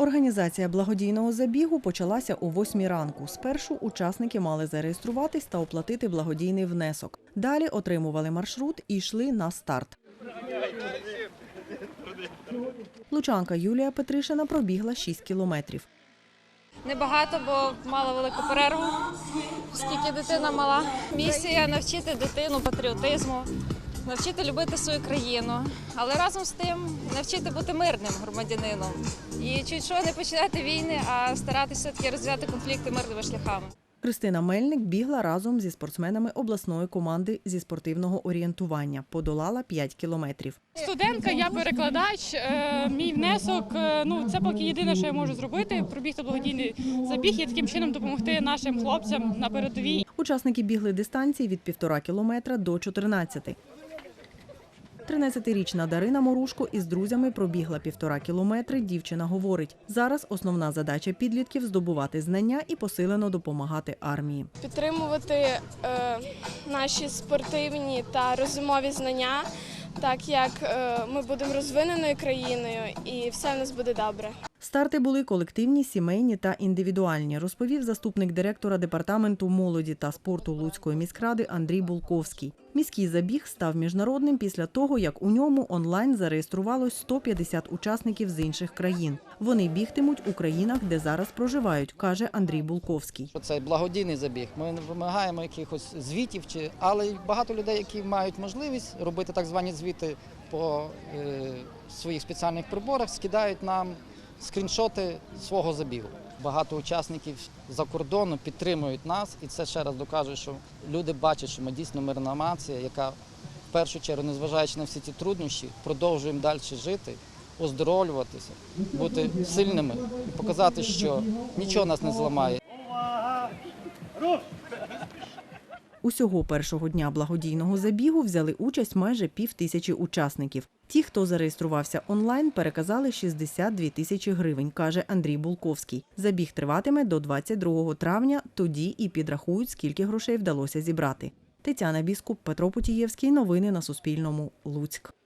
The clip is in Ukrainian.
Організація благодійного забігу почалася о 8 ранку. Спершу учасники мали зареєструватись та оплатити благодійний внесок. Далі отримували маршрут і йшли на старт. Лучанка Юлія Петришина пробігла 6 кілометрів. Небагато, бо мала велику перерву, оскільки дитина мала. Місія навчити дитину патріотизму, навчити любити свою країну, але разом з тим навчити бути мирним громадянином. І чуть що не починати війни, а старатися все-таки розв'язати конфлікти мирними шляхами. Христина Мельник бігла разом зі спортсменами обласної команди зі спортивного орієнтування. Подолала 5 кілометрів. Студентка, я перекладач. е, Мій внесок е, ну це поки єдине, що я можу зробити. Пробігти благодійний забіг і таким чином допомогти нашим хлопцям на передовій. Учасники бігли дистанції від півтора кілометра до 14. 13-річна Дарина Морушко із друзями пробігла півтора кілометри. Дівчина говорить, зараз основна задача підлітків здобувати знання і посилено допомагати армії. підтримувати е, наші спортивні та розумові знання, так як е, ми будемо розвиненою країною і все в нас буде добре. Старти були колективні, сімейні та індивідуальні, розповів заступник директора департаменту молоді та спорту Луцької міськради Андрій Булковський. Міський забіг став міжнародним після того, як у ньому онлайн зареєструвалось 150 учасників з інших країн. Вони бігтимуть у країнах, де зараз проживають, каже Андрій Булковський. Це благодійний забіг. Ми не вимагаємо якихось звітів, чи але багато людей, які мають можливість робити так звані звіти по е, своїх спеціальних приборах, скидають нам скріншоти свого забігу. Багато учасників за кордону підтримують нас, і це ще раз доказує, що люди бачать, що ми дійсно мирна нація, яка в першу чергу, незважаючи на всі ці труднощі, продовжуємо далі жити, оздоровлюватися, бути сильними і показати, що нічого нас не зламає. Усього першого дня благодійного забігу взяли участь майже пів тисячі учасників. Ті, хто зареєструвався онлайн, переказали 62 тисячі гривень, каже Андрій Булковський. Забіг триватиме до 22 травня, тоді і підрахують, скільки грошей вдалося зібрати. Тетяна Біскуп, Петро Путієвський. Новини на Суспільному. Луцьк.